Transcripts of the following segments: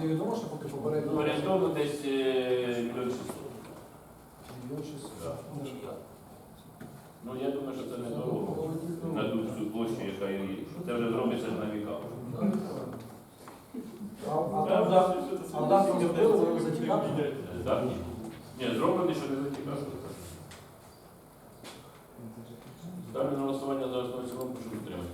невідомо, що поки попередньо. Орієнтовно десь е, мільйон шістсот. Мільйон шістсот. Ну, я думаю, що це не дорого. На ту всю площу, яка є. Це вже зробиться на віка. А, дату не вбили, ви зацікавлені? Так? Ні, зроблено, що не зацікавили. Ставлю на голосування за основу цілому, прошу підтримати.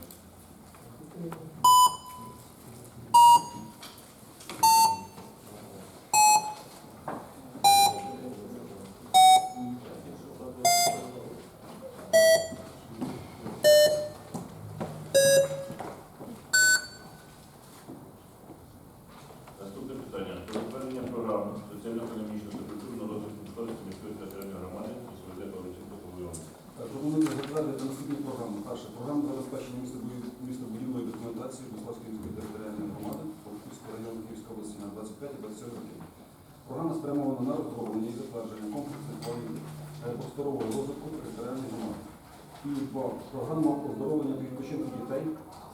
Наступне питання. Про затвердження програми соціально-економічного та культурного розвитку Миколаївської міської територіальної громади СВД Павличенко Павловна. Пропонується затвердити наступні програми. Перше програма забезпечення містобудівної документації Буславської міської територіальної громади Полківського району Київської області на 25-27 років. Програма спрямована на розроблення і затвердження комплексних планів е, просторового розвитку територіальної громади. І програма оздоровлення та відпочинку дітей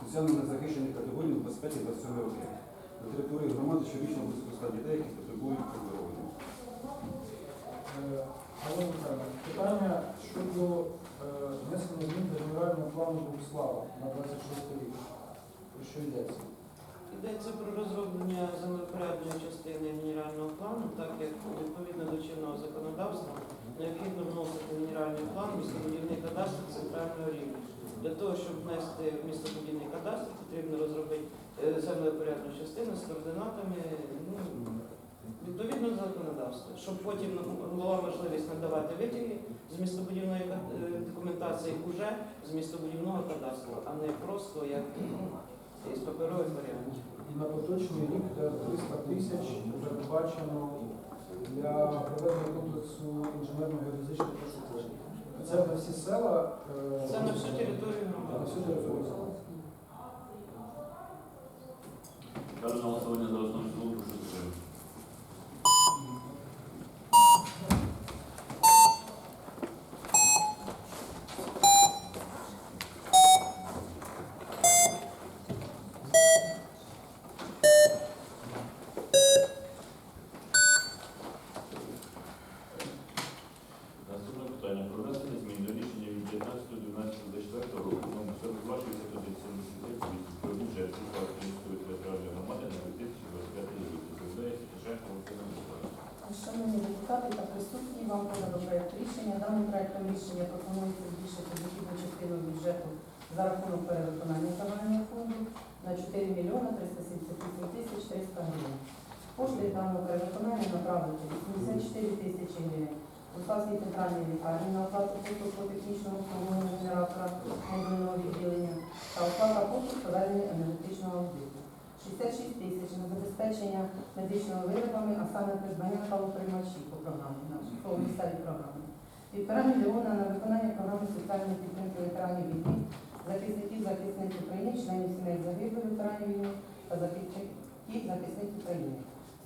соціально незахищених категорій на 25-27 роки. На території громади щорічно близько 100 дітей, які потребують оздоровлення. Е, питання щодо внесення змін до генерального плану Богослава на 26 рік. Про що йдеться? Йдеться про розроблення землепорядної частини генерального плану, так як відповідно до чинного законодавства необхідно вносити генеральний план містобудівний кадастр центрального рівня. Для того, щоб внести в містобудівний кадастр, потрібно розробити е, землепорядну частину з координатами ну, відповідно законодавства, щоб потім була можливість витяги з містобудівної е, документації уже з містобудівного кадастру, а не просто як із паперових варіантів. І на поточний рік е, 300 тисяч передбачено для проведення комплексу інженерно-геодезичних досліджень. Це на всі села. е, Це на всю територію на всю територію. На голосування за основу і в цілому, прошу підтримати. Наступне питання. Про внесення змін до рішення від 19.12.24 року номер 42 63 про бюджет Полтавської міської територіальної громади на 2025 рік. Відповідає Святошенко Володимир Миколаївич. Шановні депутати та присутні, вам подано проект рішення. Даним проектом рішення пропонується збільшити дохідну частину бюджету за рахунок перевиконання загального фонду на 4 мільйони 378 тисяч 300 гривень. Кошти даного перевиконання направити 84 тисячі гривень у Славській центральній лікарні на оплату послуг по технічному обслуговуванню генератора модульного відділення та оплата послуг проведення енергетичного аудиту. 66 тисяч на забезпечення медичними виробами, а саме придбання кавоприймачів по програмі, нашій по місцевій програмі. Півтора мільйона на виконання програми соціальної підтримки ветеранів війни, захисників захисниць України, членів сімей загиблих ветеранів війни та захисників захисниць України.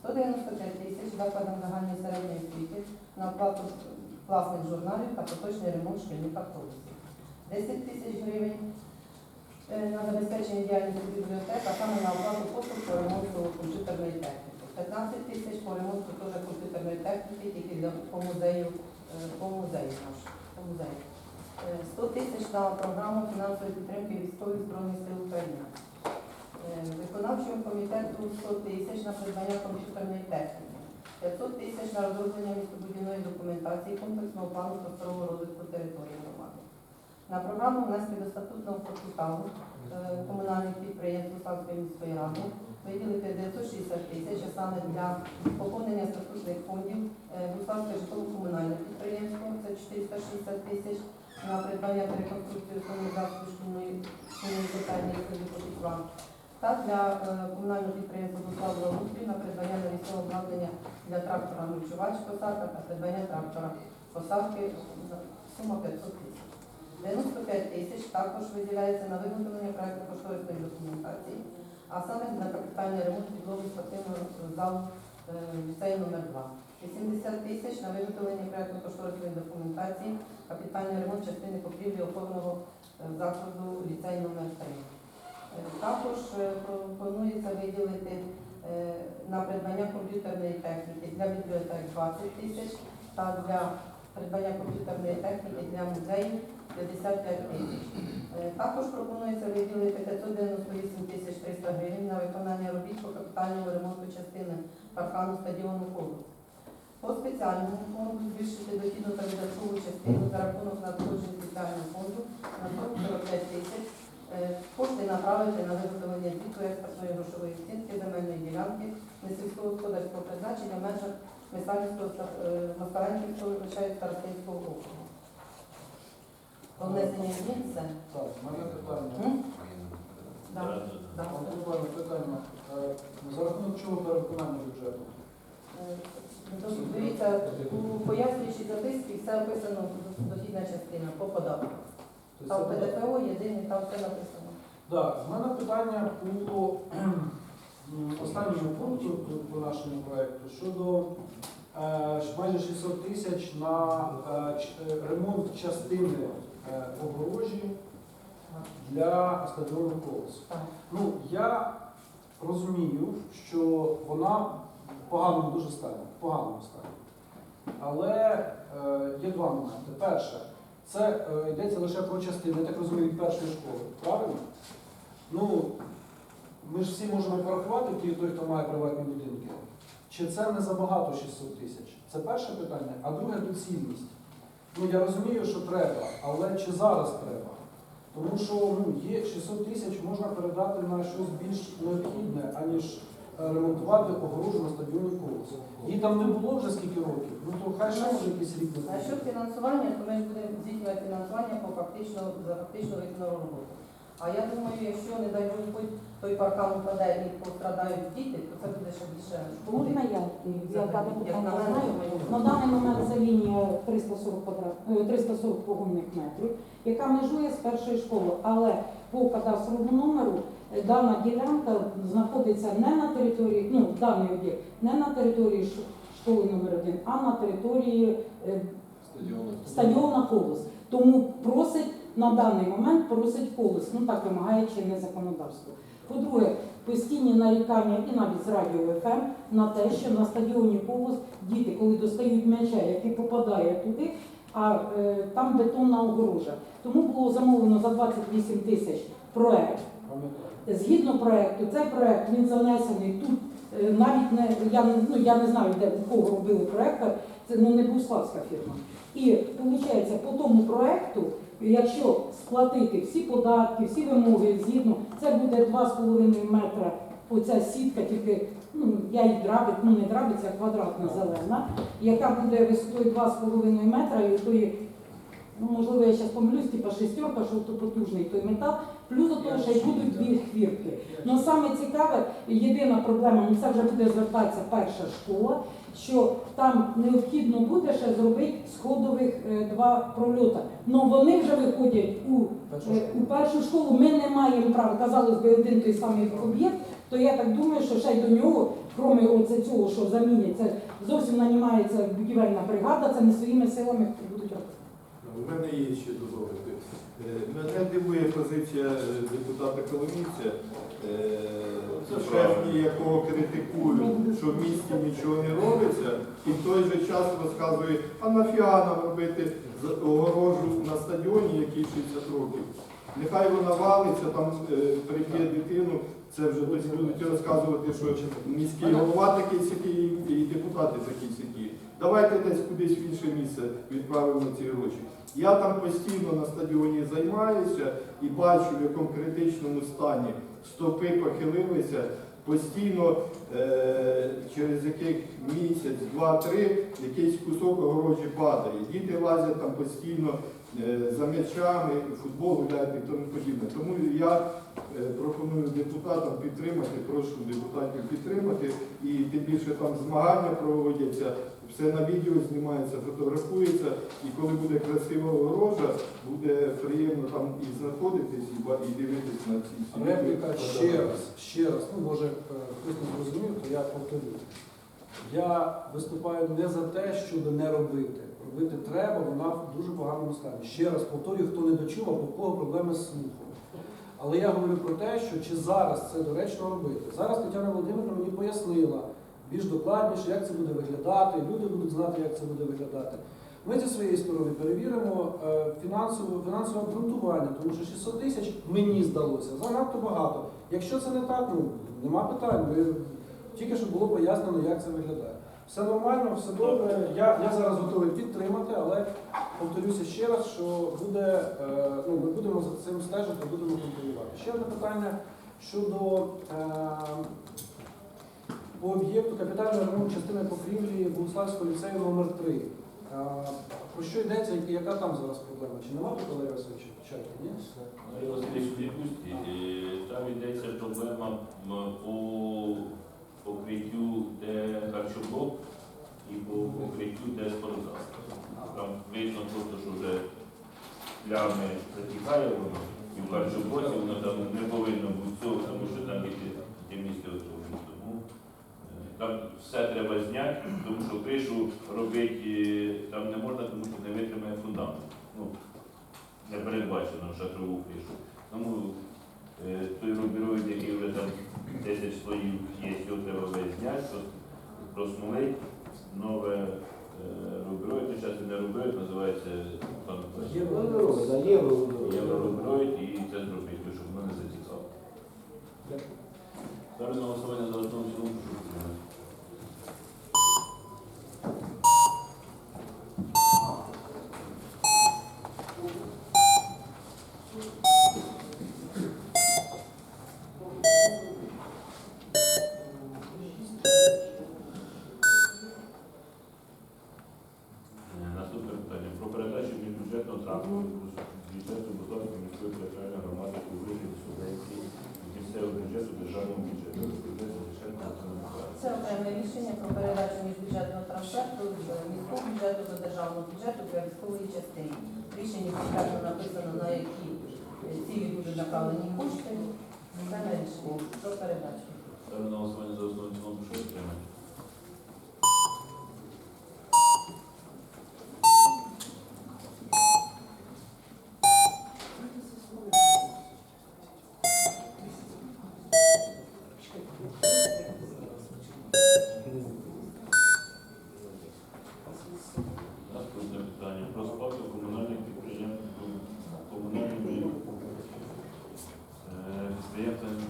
195 тисяч закладам загальної середньої освіти на оплату власних журналів та поточний ремонт шкільних автобусів. 10 тисяч гривень е, на забезпечення діяльності бібліотек, саме на оплату послуг по ремонту комп'ютерної техніки. 15 тисяч по ремонту теж комп'ютерної техніки, тільки по музею, е, по музею наш, по музею. Е, 100 тисяч на програму фінансової підтримки військових збройних сил України. Е, Виконавчому комітету 100 тисяч на придбання комп'ютерної техніки. 500 тисяч на розроблення містобудівної документації комплексного плану просторового розвитку території. На програму внесли до статутного капіталу е, комунальних підприємств міської ради виділити 960 тисяч, а саме для поповнення статутних фондів Буславське житлово-комунальне підприємство, це 460 тисяч, на придбання та реконструкцію засобів шкільної шкільної соціальної покупства. Та для е, комунального підприємства Буславського Лутрі на придбання навісного обладнання для трактора мульчувач посадка та придбання трактора посадки сума 500 тисяч. 95 тисяч також виділяється на виготовлення проєктно-кошторисної документації, а саме на капітальний ремонт підлоги спортивного залу е, ліцею номер 2 80 тисяч на виготовлення проєктно-кошторисної документації, капітальний ремонт частини покрівлі опорного е, закладу ліцей номер 3 Е, Також пропонується виділити на придбання комп'ютерної техніки для бібліотек 20 тисяч та для придбання комп'ютерної техніки для музеїв 55 тисяч. Е, Також пропонується виділити 598 тисяч 300 гривень на виконання робіт по капітальному ремонту частини паркану стадіону «Колос». По спеціальному фонду збільшити дохідну та видаткову частину за рахунок надходжень спеціального фонду на 45 тисяч. Е, Кошти направити на виготовлення звіту експертної грошової оцінки земельної ділянки несільськогосподарського призначення в межах Мисалівського ста- е, Москаленківського старостинського округу. По внесенню змін це. Так, в мене питання. М? Да. Питання. Е, За рахунок чого перевиконання бюджету? Е, ну, Дивіться, у пояснюючій записці все описано дохідна частина по податку. Тобто Там це буде- ПДФО єдиний, там все написано. Так, в мене питання по м, останньому пункту по- по нашому проекту щодо е, ж майже 600 тисяч на е, ч- е, ремонт частини огорожі для стадіону Колос. Так. Ну, я розумію, що вона в поганому дуже стані, в поганому стані. Але е, є два моменти. Перше, це е, йдеться лише про частину, я так розумію, від першої школи. Правильно? Ну, ми ж всі можемо порахувати, ті, той, хто має приватні будинки. Чи це не забагато 600 тисяч? Це перше питання. А друге доцільність. Ну, я розумію, що треба, але чи зараз треба? Тому що ну, є 600 тисяч можна передати на щось більш необхідне, аніж е, ремонтувати огорожу на стадіоні Колос. Її там не було вже скільки років. Ну то хай ще може якийсь рік А що фінансування, то ми ж будемо здійснювати фінансування по фактично, за фактично виконану роботу. А я думаю, якщо, не дай Господь, той паркан впаде і пострадають діти, то це буде ще більше шкоди. Можна я? Я Як на мене, знаю. то На даний момент це лінія 340 квадрат, е, 340 погонних метрів, яка межує з першої школи. Але по кадастровому номеру е, дана ділянка знаходиться не на території, ну даний об'єкт, не на території ш- школи номер 1 а на території е, стадіона Колос. Тому просить на даний момент просить Колос. Ну так вимагає чинне законодавство. По-друге, постійні нарікання і навіть з радіо ФМ на те, що на стадіоні Колос діти, коли достають м'яча, який попадає туди, а е, там бетонна огорожа. Тому було замовлено за 28 тисяч проект. Згідно проекту, цей проект він занесений тут. е, Навіть не я ну я не знаю, де у кого робили проект, це ну не Буславська фірма. І виходить, по тому проекту, якщо сплатити всі податки, всі вимоги згідно, це буде 2,5 метра. Оця сітка, тільки ну я її драбить, ну не драбиться, квадратна зелена, яка буде висотою 2,5 метра, і тої, ну можливо, я зараз помилюсь, типа шестерка, що то потужний той метал, плюс до того, що й будуть дві хвіртки. Ну саме цікаве, єдина проблема, ну це вже буде звертатися перша школа, що там необхідно буде ще зробити сходових е, два прольота. Ну вони вже виходять у, е, у першу школу. Ми не маємо права, казалось би, один той самий об'єкт. То я так думаю, що ще й до нього, крім оце цього, що замінять, це зовсім нанімається будівельна бригада, це не своїми силами будуть робити. У мене є ще. Е, Мене дивує позиція е, депутата Коломійця, е, шефні, якого критикують, що в місті нічого не робиться, і в той же час розказує, а нафіга нам робити огорожу на стадіоні, який 60 років. Нехай вона валиться, там е, приб'є дитину, це вже будуть розказувати, що міський голова такий сякий і депутати такі сякі. Давайте десь кудись в інше місце відправимо ці гроші. Я там постійно на стадіоні займаюся і бачу, в якому критичному стані стовпи похилилися. Постійно е, через яких місяць, два-три, якийсь кусок огорожі падає. Діти лазять там постійно е, за м'ячами, футбол гуляють і тому подібне. Тому я е, пропоную депутатам підтримати, прошу депутатів підтримати. І тим більше там змагання проводяться, все на відео знімається, фотографується. І коли буде красива огорожа, буде приємно там і знаходитись, і, ба- і дивитись на ці всі. Репліка ще раз, ще раз. Ну, може, е, хтось не зрозумів, то я повторю. Я виступаю не за те, щоб не робити. Робити треба, вона в дуже поганому стані. Ще раз повторюю, хто не дочув, або в кого проблеми з слухом. Але я говорю про те, що чи зараз це доречно робити. Зараз Тетяна Володимирівна мені пояснила більш докладніше, як це буде виглядати, люди будуть знати, як це буде виглядати. Ми зі своєї сторони перевіримо е, фінансове, фінансове обґрунтування, тому що 600 тисяч мені здалося занадто багато. Якщо це не так, ну нема питань. Ми, тільки що було пояснено, як це виглядає. Все нормально, все добре. Я, я зараз готовий підтримати, але повторюся ще раз, що буде, е, ну, ми будемо за цим стежити, будемо контролювати. Ще одне питання щодо е, по об'єкту капітального ремонту частини покрівлі Богуславського ліцею номер 3 Е, Про що йдеться і яка там зараз проблема? Чи нема Валерія Васильовича? Ні? Марія Васильович, відпустіть. Е, Там йдеться проблема по покриттю, де харчоблок і по покриттю, де спортзал. Там видно просто, що вже плями затікає воно, і в харчоблоці воно там не повинно бути цього, тому що там ті місце там все треба зняти, тому що кришу робити е, там не можна, тому що не витримає фундамент. Ну, не передбачено шатрову кришу. Тому е, той рубіроїд, який вже там 10 слоїв є, його треба весь зняти, прос- нове е, рубіроїд, ну, зараз не рубіроїд, називається пан Єврорубіроїд і це зробити, щоб воно не затікало. Ставлю на голосування за основу в цілому, прошу підтримати. Е, Наступне питання. Про передачу міжбюджетного транспорту з бюджету Бутовської міської територіальної громади у вигляді субвенції з місцевого бюджету державного бюджету. Розповідає Залишенко Олександр Миколаївич. Це окреме рішення про передачу міжбюджетного трансферту з міського бюджету до державного бюджету для військової частини. Рішення спеціально написано, на які е, цілі будуть направлені кошти. Окреме рішення про передачу. Ставлю на голосування за основу цілому, що підтримати. Наступне питання. Про сплату комунальних підприємств комунальними е, підприємствами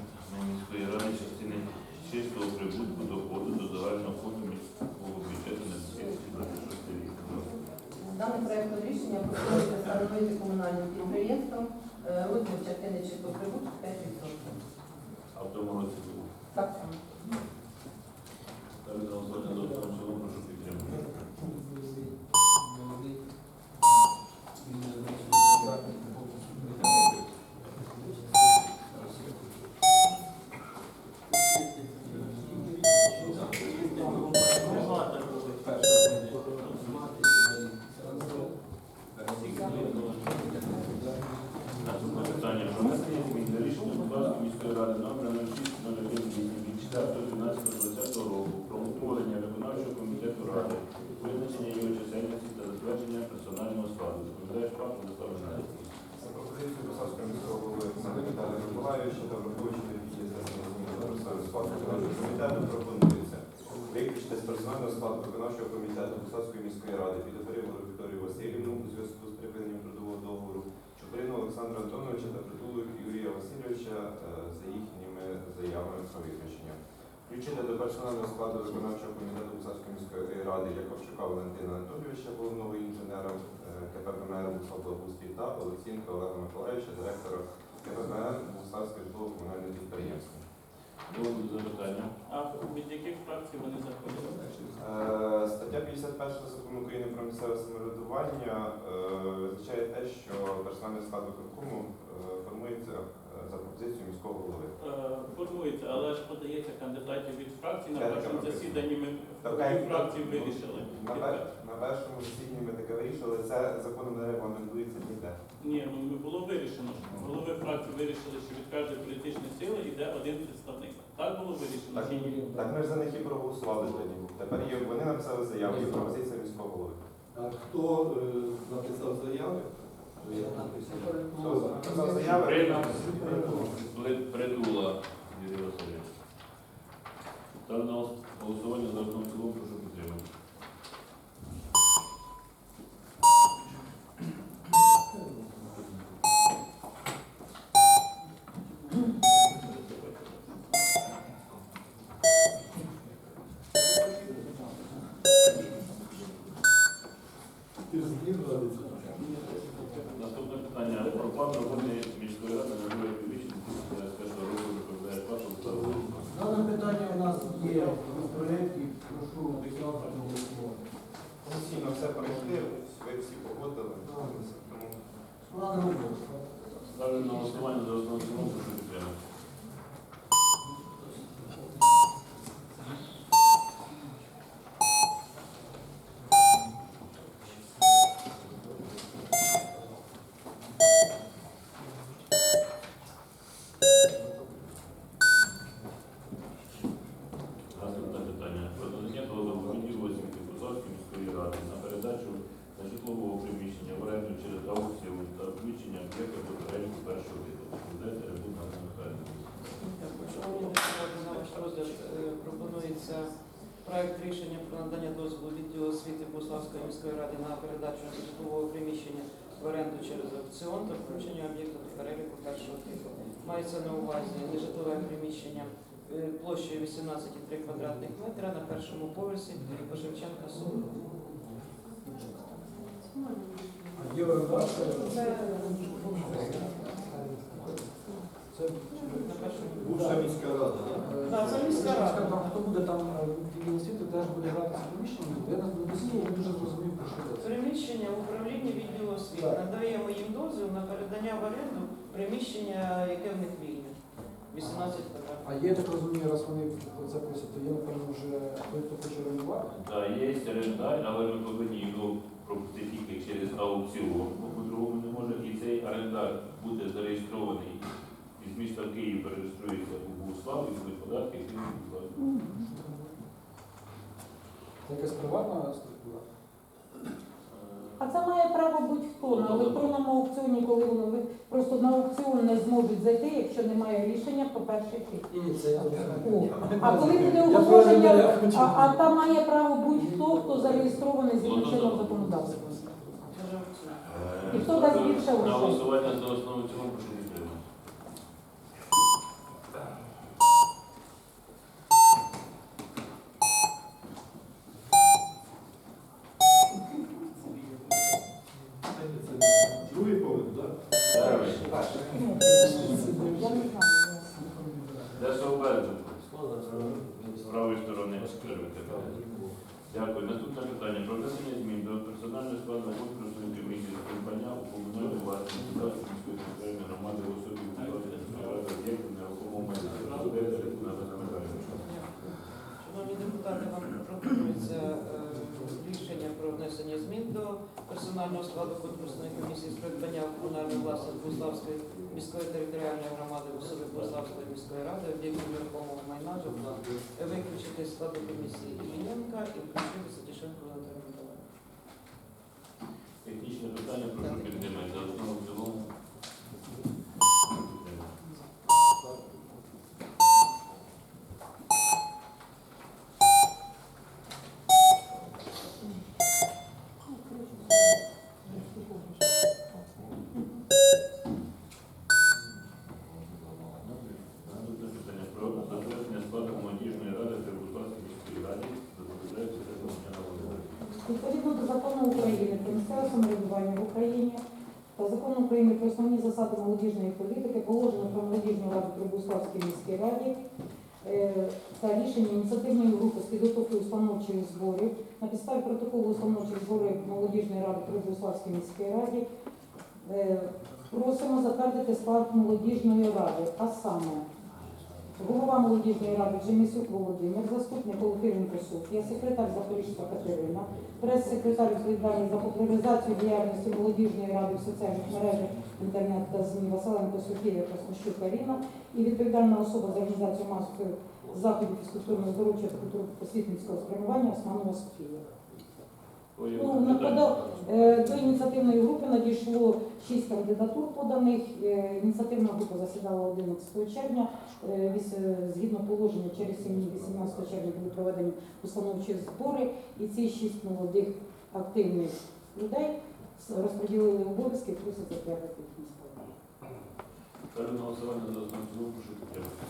міської ради частини чистого прибутку доходу до загального фонду міського бюджету на 2026 рік. Даний проект рішення пропонується встановити комунальним підприємствам е, розмір частини чистого прибутку 5%. А в тому році було. Так само. Ставлю на голосування за основу в цілому, прошу підтримати. Наступне питання про внесення змін до рішення Бухгалтерської міської ради номер 06 від 4.12.20 року про утворення виконавчого комітету ради, визначення його чисельності та затвердження персонального складу. Доповідає пан Владислав Геннадійович. За пропозицією Босарського міського голови Олександра Віталія Миколаївича та враховуючи необхідність внесення змін до представи складу виконавчого комітету, пропонується виключити з персонального складу виконавчого комітету Босарської міської ради Підопорівну Вікторію Васильівну у зв'язку з припиненням трудового договору, Чуприну Олександра Антоновича та Притулу Юрія Васильовича е, за їхніми заявами про виключення. Включити до персонального складу виконавчого комітету Бусарської міської ради Яковчука Валентина Анатолійовича, головного інженера КП ПМР Бусаблагоустрій та Олексінка Олега Миколаївича, директора КП Бусарське житлово-комунальне підприємство. Було запитання. А від яких фракцій вони заходили? Е, Стаття 51 закону України про місцеве самоврядування е, визначає те, що персональний склад виконкому е, формується е, за пропозицією міського голови. Е, Формується, але ж подається кандидатів від фракцій. На Я першому засіданні ми Така від як- фракцій вирішили. На, пер- на першому засіданні ми таке вирішили, це законом не регламентується ніде. Ні, ну було вирішено. Голови фракції вирішили, що від кожної політичної сили йде один представник. Так було вирішено Так, чи ні? так ми ж за них і проголосували тоді. Тепер є, вони написали заяву, є пропозиція міського голови. А хто е, написав заяви? Хто написав заяви? Притула Юрій Васильович. Ставлю на Голосування за основу в цілому прошу підтримати. Наступне питання. Про план роботи міської ради на друге півріччя 2021 року доповідає Паша Олександр. Дане питання у нас є в проєкті, прошу завтра голосувати. Офіційно все пройшли, ви всі погодили. Тому. Ставлю на голосування за основу цілому прошу підтримати. Наступне питання. Про надання дозволу відділу освіти Козацької міської ради на передачу на житлового приміщення в оренду через аукціон та включення об'єкта до переліку першого виду. Доповідає Теребун Ганна Михайлівна. Шановні депутати, на ваш розгляд е, пропонується проект рішення про надання дозволу відділу освіти Буславської міської ради на передачу житлового приміщення в оренду через аукціон та включення об'єкту до переліку першого типу. Мається на увазі нежитлове приміщення е, площею 18,3 квадратних метра на першому поверсі по Шевченка 40. А? Це Бувша міська рада, так? Це міська рада. Хто буде там е, відділ освіти, теж буде грати з приміщенням. Я не дослідно дуже зрозумів, про що це. Приміщення в управлінні відділу освіти. Надаємо їм дозвіл на передання в оренду приміщення, яке в них вільне. 18 квадратів. А є, так розумію, раз вони це просять, то є, напевно, вже той, хто хоче орендувати. Так, є орендар, але ми повинні його пропустити тільки через аукціон, бо по-другому не може. І цей орендар буде зареєстрований із міста Київ, перереєструється у Богуслав і буде податки, які він. Це якась приватна структура. А це має право будь-хто. На електронному аукціоні, коли воно ви просто на аукціон не зможуть зайти, якщо немає рішення по я О, А коли буде оголошення, а, а там має право будь-хто, хто зареєстрований згідно чином законодавства. І хто дасть більше голосування за основу в цілому прошу підтримати. Другий поверх, так? Перший. Я не знаю. Де Совбезу? З правої сторони скривити. Дякую. Наступне питання. Про внесення змін до персонального складу конкурсної комісії з придбання у комунальній власності Кузької міської територіальної громади в особі Кузької міської ради об'єктів нерухомого майна. Розповідає Теребун Ганна Михайлівна. Шановні депутати, вам пропонується е, рішення про внесення змін до персонального складу конкурсної комісії з придбання комунальної власності Буславської міської територіальної громади в особі Буславської міської ради об'єктів нерухомого майна житла, Е, виключити з складу комісії Іллєнка і включити Сатішенко Анатолія Миколаївна. Технічне питання прошу підтримати за основу в цілому. Наступне питання про затвердження складу молодіжної ради при Буславській міській раді. Доповідає Теребун Ганна Володимирівна. Відповідно до закону України самоврядування в Україні. Та закону України про основні засади молодіжної політики, положення про молодіжну раду при Буславській міській раді. Е, та рішення ініціативної групи з підготовки установчих зборів на підставі протоколу установчих зборів молодіжної ради при Буславській міській раді е, просимо затвердити склад молодіжної ради, а саме Голова молодіжної ради Джемісюк Володимир, заступник Олефіренко Софія, секретар Запорізька Катерина, прес-секретар відповідальний за популяризацію діяльності молодіжної ради в соціальних мережах, інтернет та ЗМІ Василенко Софія Краснощук Аріна і відповідальна особа за організацію масових заходів фізкультурно здоров'я та культурно-просвітницького спрямування Османова Софія. Ну, питання? нападав, Е, До ініціативної групи надійшло шість кандидатур поданих. Е, Ініціативна група засідала 11 червня. Е, віс- е, Згідно положення, через 7 днів 18 червня були проведені установчі збори, і ці шість молодих активних людей с- розподілили обов'язки, просять затвердити їх місто. Ставлю на голосування за основу прошу підтримати.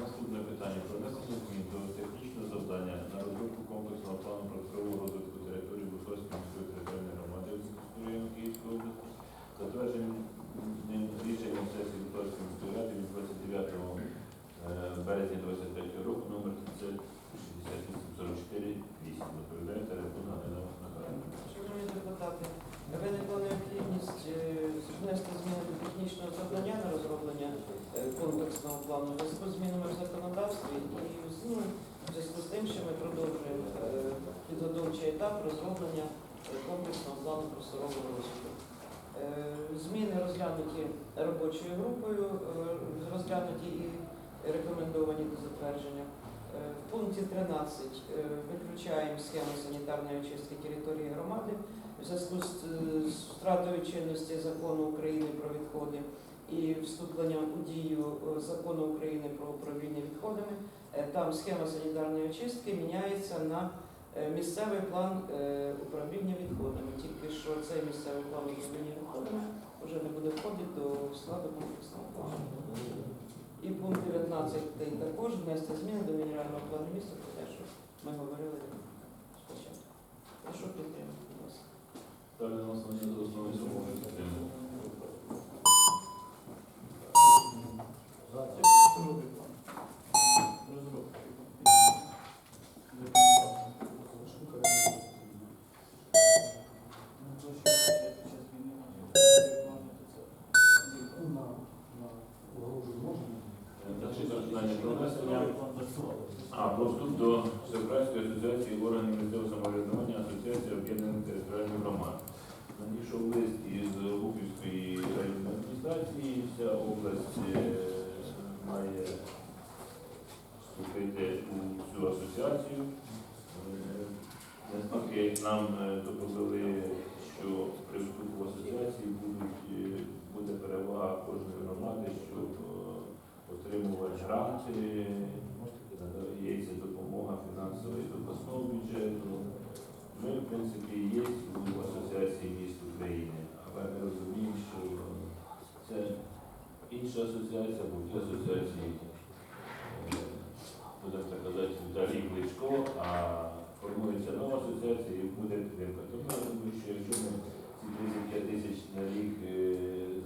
Наступне питання про внесення змін до технічного завдання на розробку комплексного плану просторового розвитку території Бухарської міської територіальної громади Вінницького району Київської області, затвердженим рішенням сесії Бухарської міської ради від 29 е, березня 23 року номер 36844 8 Доповідає Теребуна Галина Михайлівна. Шановні депутати, виникла необхідність е, внести зміни до технічного завдання на розроблення е, комплексного плану в зв'язку з змінами в законодавстві і ну, в зв'язку з тим, що ми продовжуємо е, підготовчий етап розроблення е, комплексного плану просторового розвитку. Е, Зміни розглянуті робочою групою, розглянуті і рекомендовані до затвердження. В пункті 13 е, виключаємо схему санітарної очистки території громади в зв'язку з, втратою чинності закону України про відходи і вступленням у дію закону України про управління відходами. Е, Там схема санітарної очистки міняється на е, місцевий план е, управління відходами. Тільки що цей місцевий план управління відходами вже не буде входити до складу комплексного плану. І пункт 19 також внести зміни до мінерального плану міста, про те, що ми говорили спочатку. Прошу підтримати, ласка. Ставлю на за основу і цілому, прошу підтримати. На, на огорожу можна? Далі питання про внесення А, про вступ до Всеукраїнської асоціації органів місцевого самоврядування Асоціації об'єднаних територіальних громад. Надійшов лист із Луківської районної адміністрації. Вся область е, має вступити у цю асоціацію. Е, Наскільки нам е, доповіли, що при вступу в асоціації будуть, е, буде перевага кожної громади, щоб е, отримувати гранти, надається допомога фінансова і обласного бюджету. Ми, в принципі, є у Асоціації міст України, але ми розуміємо, що це інша асоціація, бо в тій асоціації, е, будемо так казати, Віталій Кличко, а формується нова асоціація і буде підтримка. Тому я думаю, що якщо ми ці 35 тисяч на рік е,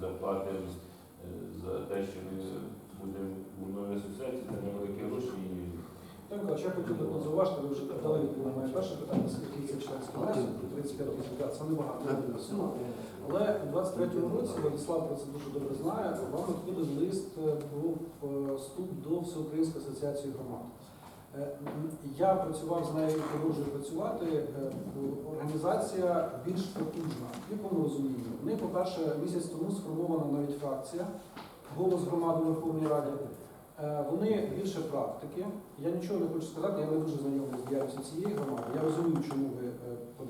заплатимо е, за те, що ми будемо у новій асоціації, це невеликі гроші. І Так, я хотів зауважити, ви вже дали відповідь на моє перше питання, скільки це членський внесок, 35 тисяч, це небагато сума. Але у 23-му році, Владислав про це дуже добре знає, вам надходив лист е, про е, вступ до Всеукраїнської асоціації громад. Е, Я працював з нею і продовжую працювати. Організація більш потужна, в якому розумінні. В них, по-перше, місяць тому сформована навіть фракція голос громади Раді. Е, Вони більше практики. Я нічого не хочу сказати, я не дуже знайомий з діяльністю цієї громади. Я розумію, чому ви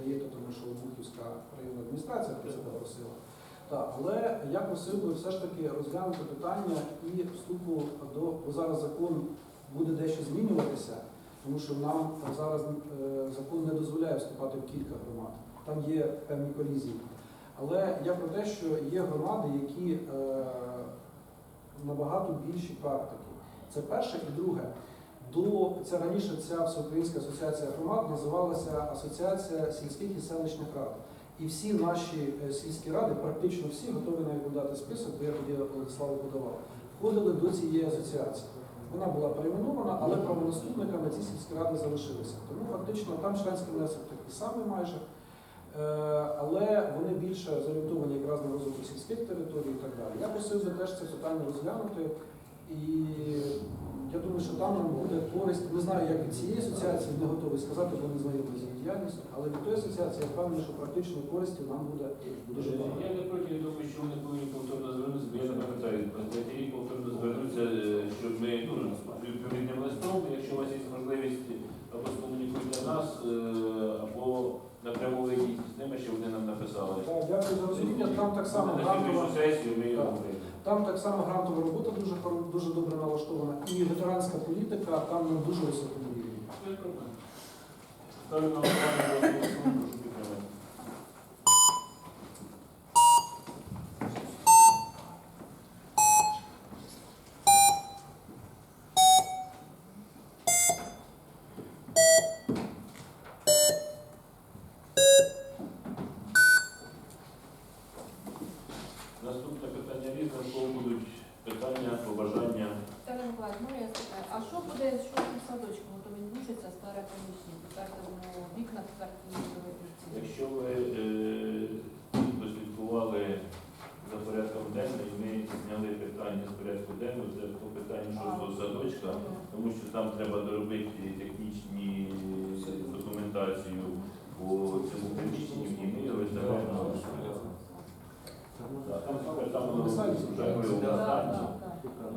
подаєте, тому що Бухівська районна адміністрація про це попросила. Так, але я просив би все ж таки розглянути питання і вступу до бо зараз закон буде дещо змінюватися, тому що нам зараз е, закон не дозволяє вступати в кілька громад. Там є певні колізії. Але я про те, що є громади, які е, набагато більші практики. Це перше і друге. До це раніше ця всеукраїнська асоціація громад називалася Асоціація сільських і селищних рад. І всі наші е, сільські ради, практично всі, готові навіть надати список, бо я тоді Владиславу подавав, входили до цієї асоціації. Вона була перейменована, але правонаступниками ці сільські ради залишилися. Тому фактично там членський внесок такий самий майже. Е, але вони більше зорієнтовані якраз на розвиток сільських територій і так далі. Я просив би теж це питання розглянути, і я думаю, що там нам буде користь. Не знаю, як від цієї асоціації, не готовий сказати, бо не знайомий з її діяльністю, але від тої асоціації я впевнений, що практичної користі нам буде дуже багато. Я не проти, я думаю, що вони повинні повторно звернутися, бо я не пам'ятаю, третій повторно звернутися, е, щоб ми ну, відповідним листом, якщо у вас є можливість, або скомунікуйте нас, е, або напряму вийдіть з ними, щоб вони нам написали. Так, Дякую за розуміння. Там так само На слідуючу сесію ми приймемо. Там так само грантова робота дуже дуже добре налаштована. І ветеранська політика там на дуже високому рівні. Ставлю на голосування за основу, прошу підтримати. Наступне питання різне, в кого будуть питання, побажання. Тетяна Миколаївна, можна я спитаю, а що буде з шостим садочком? То він рушиться старе приміщення. Тепер там ну, вікна тепер ті вибірці. Якщо ви е, послідкували за порядком денним, ми зняли питання з порядку денного, це по питанню щодо садочка, тому що там треба доробити технічні документацію по цьому приміщенню, і ми його виставляємо. Там там воно вже.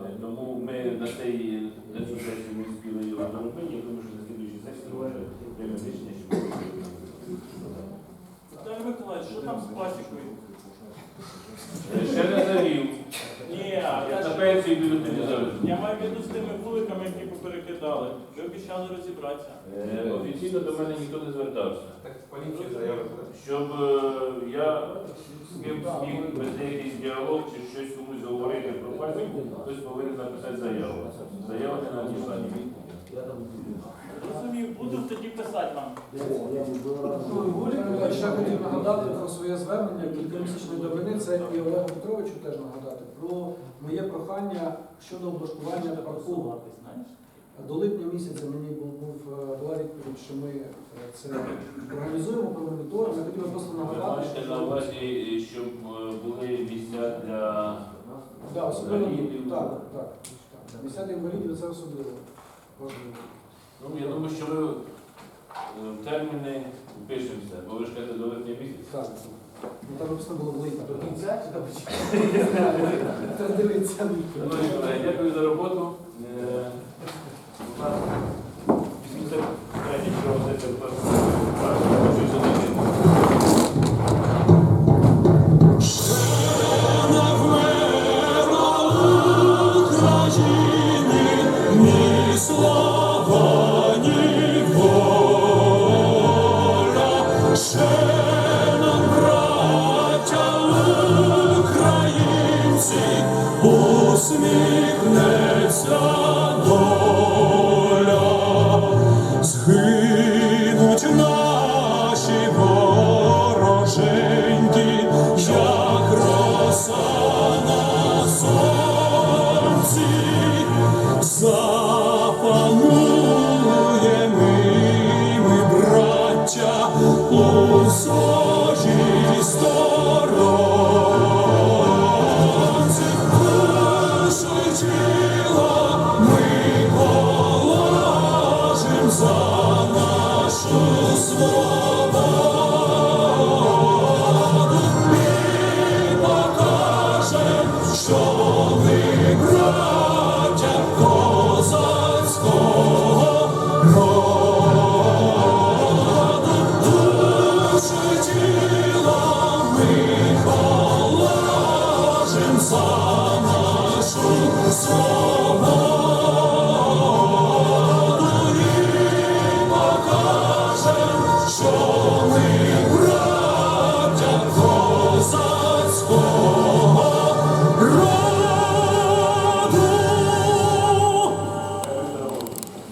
Е, Тому ми на цей на цю сесію не спіли його доробити, я думаю, що на слідуючій сесії ми рішення, що. Віталій Миколаївич, що там з пасікою? Е, Ще не завів. Ні, Я на пенсію тоді завів. я маю в виду з тими вуликами, які поперекидали. Ви обіцяли розібратися. Е, Офіційно до мене ніхто не звертався. Так поліції заяви буде. Щоб е, я з ким зміг вести якийсь діалог чи щось комусь говорити про пасіку, хтось повинен написати заяву. Заява не надійшла ні. Розумію, буду тоді писати вам. Я ще хотів нагадати про своє звернення кількомісячної давнини. Це і Олегу Петровичу теж нагадати про моє прохання щодо облаштування парковок. До липня місяця мені е, була відповідь, що ми е, це організуємо, промоніторимо. Я хотів просто нагадати, маєте на увазі, щоб е, були місця для Да, особливо так, так, так. Місця для інвалідів це особливо важливо. Ну, я думаю, що ми в терміни впишемося, бо ви ж кажете до липня місяця. Так. Ну, там написано було в. До кінця чи до початку? Шановні дякую за роботу.